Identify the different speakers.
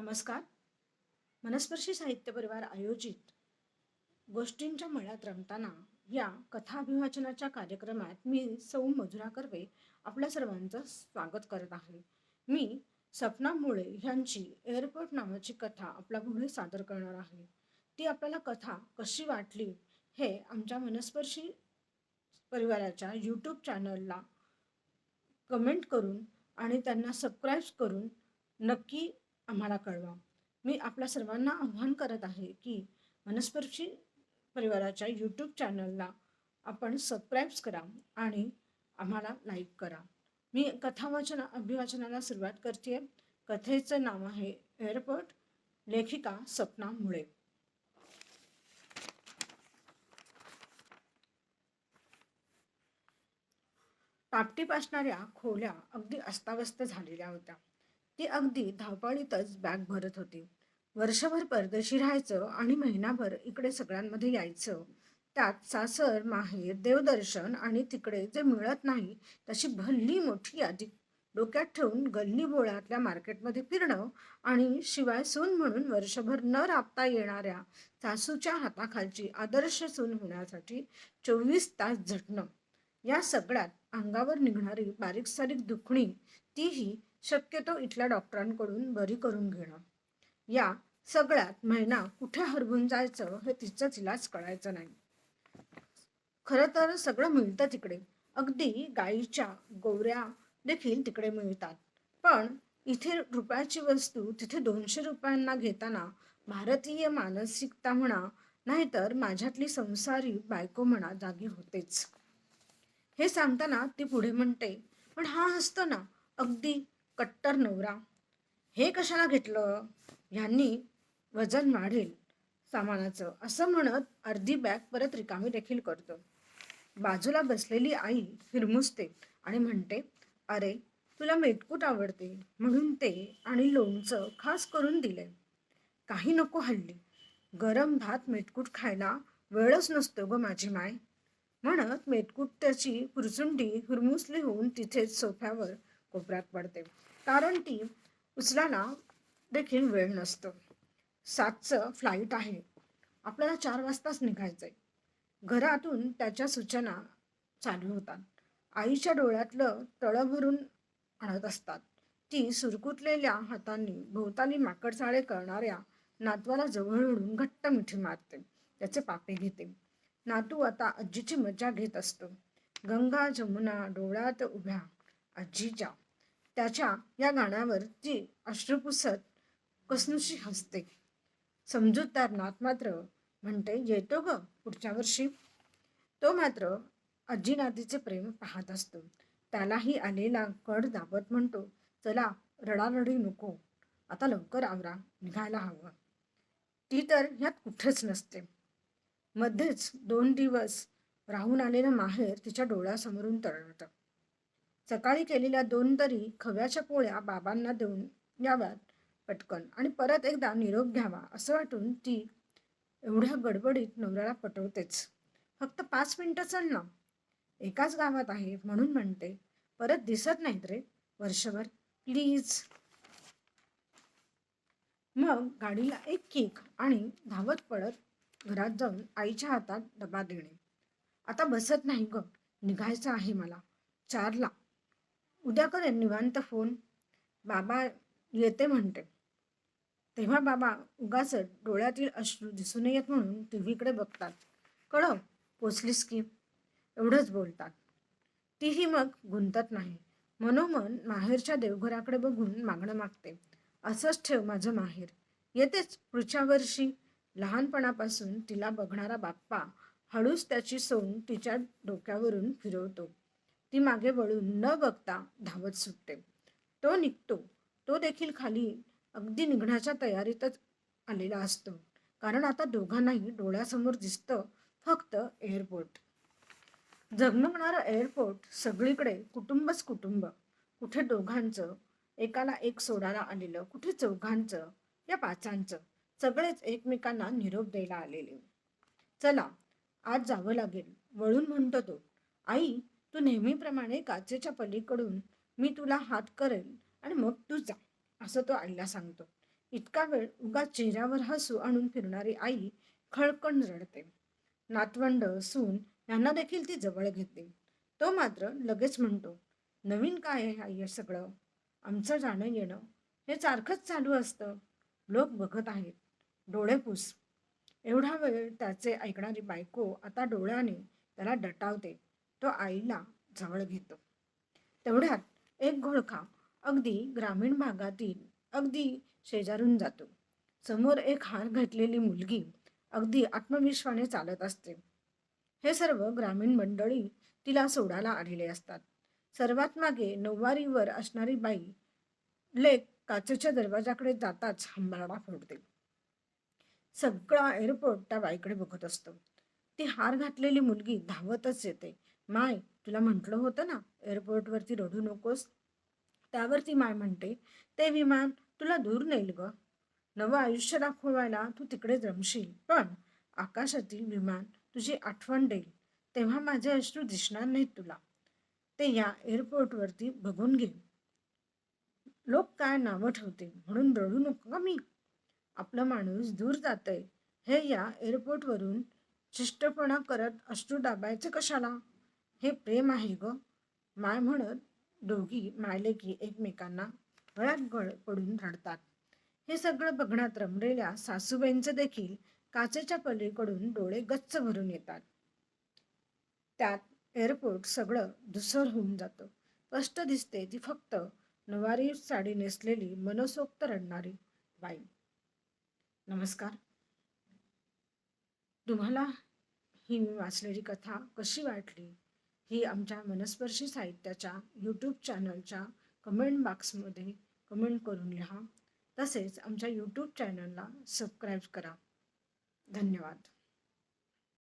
Speaker 1: नमस्कार. मनस्पर्शी साहित्य परिवार आयोजित गोष्टींच्या मळ्यात रमताना या कथाभिवाचनाच्या कार्यक्रमात मी सौ मधुरा कर्वे आपल्या सर्वांचं स्वागत करत आहे. मी सपना मुळे ह्यांची एअरपोर्ट नावाची कथा आपल्या पुढे सादर करणार आहे. ती आपल्याला कथा कशी वाटली हे आमच्या मनस्पर्शी परिवाराच्या यूट्यूब चॅनलला कमेंट करून आणि त्यांना सबस्क्राईब करून नक्की आम्हाला कळवा. मी आपल्या सर्वांना आव्हान करत आहे की मनस्पर्शी परिवाराच्या यूट्यूब चॅनलला आपण सबस्क्राईब्स करा आणि आम्हाला लाईक करा. मी कथावाचन अभिवाचनाला सुरुवात करते कथेचं नाव आहे एअरपोर्ट लेखिका सपना मुळे. टापटीप असणाऱ्या खोल्या अगदी अस्ताव्यस्त झालेल्या होत्या. ती अगदी धावपळीतच बॅग भरत होती. वर्षभर परदेशी राहायचं आणि महिनाभर इकडे सगळ्यांमध्ये यायचं. त्यात सासर माहेर देवदर्शन आणि तिकडे जे मिळत नाही तशी भल्ली मोठी यादी. डोक्यात ठेवून गल्ली बोळातल्या मार्केटमध्ये फिरणं आणि शिवाय सून म्हणून वर्षभर न राबता येणाऱ्या सासूच्या हाताखालची आदर्श सून होण्यासाठी चोवीस तास झटणं. या सगळ्यात अंगावर निघणारी बारीक सारीक दुखणी तीही शक्यतो इथल्या डॉक्टरांकडून बरी करून घेणं. या सगळ्यात महिना कुठे हरवून जायचं हे तिचं तिलाच कळायचं नाही. खरं तर सगळं मिळतं तिकडे. अगदी गाईच्या गोवऱ्या देखील तिकडे मिळतात. पण इथे रुपयाची वस्तू तिथे दोनशे रुपयांना घेताना भारतीय मानसिकता म्हणा नाहीतर माझ्यातली संसारी बायको म्हणा जागी होतेच. हे सांगताना ती पुढे म्हणते पण हा हसतो ना. अगदी कट्टर नवरा. हे कशाला घेतलं? ह्यांनी वजन वाढेल सामानाचं असं म्हणत अर्धी बॅग परत रिकामी देखील करतो. बाजूला बसलेली आई हिरमुसते आणि म्हणते अरे तुला मेटकूट आवडते. म्हणून ते आणि लोणचं खास करून दिले. काही नको हल्ली. गरम भात मेटकूट खायला वेळच नसतो ग माझी माय. म्हणत मेटकूट त्याची पुरचुंडी हुरमुसली होऊन तिथेच सोफ्यावर कोपऱ्यात पडते. कारण ती उचलायला देखील वेळ नसतो. सातचं फ्लाईट आहे. आपल्याला चार वाजताच निघायचंय. घरातून त्याच्या सूचना चालू होतात. आईच्या डोळ्यातलं तळं भरून आणत असतात. ती सुरकुतलेल्या हातांनी भोवताली माकडचाळे करणाऱ्या नातवाला जवळ ओढून घट्ट मिठी मारते. त्याचे पापे घेते. नातू आता आजीची मजा घेत असतो. गंगा जमुना डोळ्यात उभ्या आजीच्या त्याच्या या गाण्यावर ती अश्रुपुसत कसनुशी हसते. समजूतदार नात मात्र म्हणते येतो ग पुढच्या वर्षी. तो मात्र आजी नातीचे प्रेम पाहत असतो. त्यालाही आलेला कड दाबत म्हणतो चला रडारडी नको आता लवकर आवरा निघायला हवं. ती तर ह्यात कुठेच नसते. मध्येच दोन दिवस राहून आलेलं माहेर तिच्या डोळ्यासमोरून तळवतं सकाळी केलेल्या दोन तरी खव्याच्या पोळ्या बाबांना देऊन याव्यात पटकन आणि परत एकदा निरोप घ्यावा असं वाटून ती एवढ्या गडबडीत नवऱ्याला पटवतेच. फक्त पाच मिनटं चल ना. एकाच गावात आहे म्हणून म्हणते. परत दिसत नाहीत रे. वर्षभर. प्लीज. मग गाडीला एक किक आणि धावत पडत घरात जाऊन आईच्या हातात डबा देणे. आता बसत नाही ग. निघायचं आहे मला. चारला. उद्या करेन निवांत फोन. बाबा येते म्हणते. तेव्हा बाबा उगाच डोळ्यातील अश्रू दिसून येत म्हणून टी व्हीकडे बघतात. कळव पोचलीस की? एवढंच बोलतात. तीही मग गुंतत नाही. मनोमन माहेरच्या देवघराकडे बघून मागणं मागते. असंच ठेव माझं माहेर. येतेच पुढच्या वर्षी. लहानपणापासून तिला बघणारा बाप्पा हळूच त्याची सोंग तिच्या डोक्यावरून फिरवतो. ती मागे वळून न बघता धावत सुटते. तो निघतो. तो देखील खाली अगदी निघण्याच्या तयारीतच आलेला असतो. कारण आता दोघांनाही डोळ्यासमोर दिसतं फक्त एअरपोर्ट झगमगणारं एअरपोर्ट सगळीकडे कुटुंबच कुटुंब. कुठे दोघांचं एकाला एक सोडायला आलेलं कुठे चौघांचं या पाचांचं. सगळेच एकमेकांना निरोप द्यायला आलेले. चला आज जावं लागेल. वळून म्हणतो तो आई तू नेहमीप्रमाणे काचेच्या पलीकडून मी तुला हात करेल आणि मग तू जा असं तो आईला सांगतो. इतका वेळ उगा चेहऱ्यावर हसू आणून फिरणारी आई खळकण रडते. नातवंड सून यांना देखील ती जवळ घेते. तो मात्र लगेच म्हणतो नवीन काय आहे आई हे सगळं? आमचं जाणं येणं? हे सारखंच चालू असतं. लोक बघत आहेत. डोळे पुस. एवढा वेळ त्याचे ऐकणारी बायको आता डोळ्याने त्याला डटावते. तो आईला जवळ घेतो. तेवढ्यात एक घोळका अगदी ग्रामीण भागातील अगदी शेजारून जातो. समोर एक हार घातलेली मुलगी अगदी आत्मविश्वाने चालत असते. हे सर्व ग्रामीण मंडळी तिला सोडायला आलेले असतात. सर्वात मागे नऊवारीवर असणारी बाई लेक काचेच्या दरवाजाकडे जाताच हंबारडा फोडते. सगळा एअरपोर्ट त्या बाईकडे बघत असतो. ती हार घातलेली मुलगी धावतच येते. माय तुला म्हटलं होतं ना एअरपोर्टवरती रडू नकोस. त्यावरती माय म्हणते ते विमान तुला दूर नेईल ग. नवं आयुष्य दाखवायला तू तिकडे जमशील. पण आकाशातील विमान तुझी आठवण देईल. तेव्हा माझे अश्रू दिसणार नाहीत तुला. ते या एअरपोर्टवरती बघून घे. लोक काय नावं ठेवते म्हणून रडू नको का मी. आपलं माणूस दूर जातंय. हे या एअरपोर्टवरून शिष्टपणा करत अश्रू दाबायचे कशाला? हे प्रेम आहे ग. माय म्हणत दोघी मायलेकी एकमेकांना गळ्यात गळ पडून रडतात. हे सगळं बघण्यात रमलेल्या सासूबाईंचं देखील काचेच्या पलीकडून डोळे गच्च भरून येतात. त्यात एअरपोर्ट सगळं धुसर होऊन जातं. स्पष्ट दिसते ती फक्त नवारी साडी नेसलेली मनसोक्त रडणारी बाई. नमस्कार. तुम्हाला ही मी वाचलेली कथा कशी वाटली? ही आमच्या मनस्पर्शी साहित्याच्या यूट्यूब चॅनलच्या कमेंट बॉक्समध्ये कमेंट करून लिहा. तसेच आमच्या यूट्यूब चॅनलला सबस्क्राईब करा. धन्यवाद.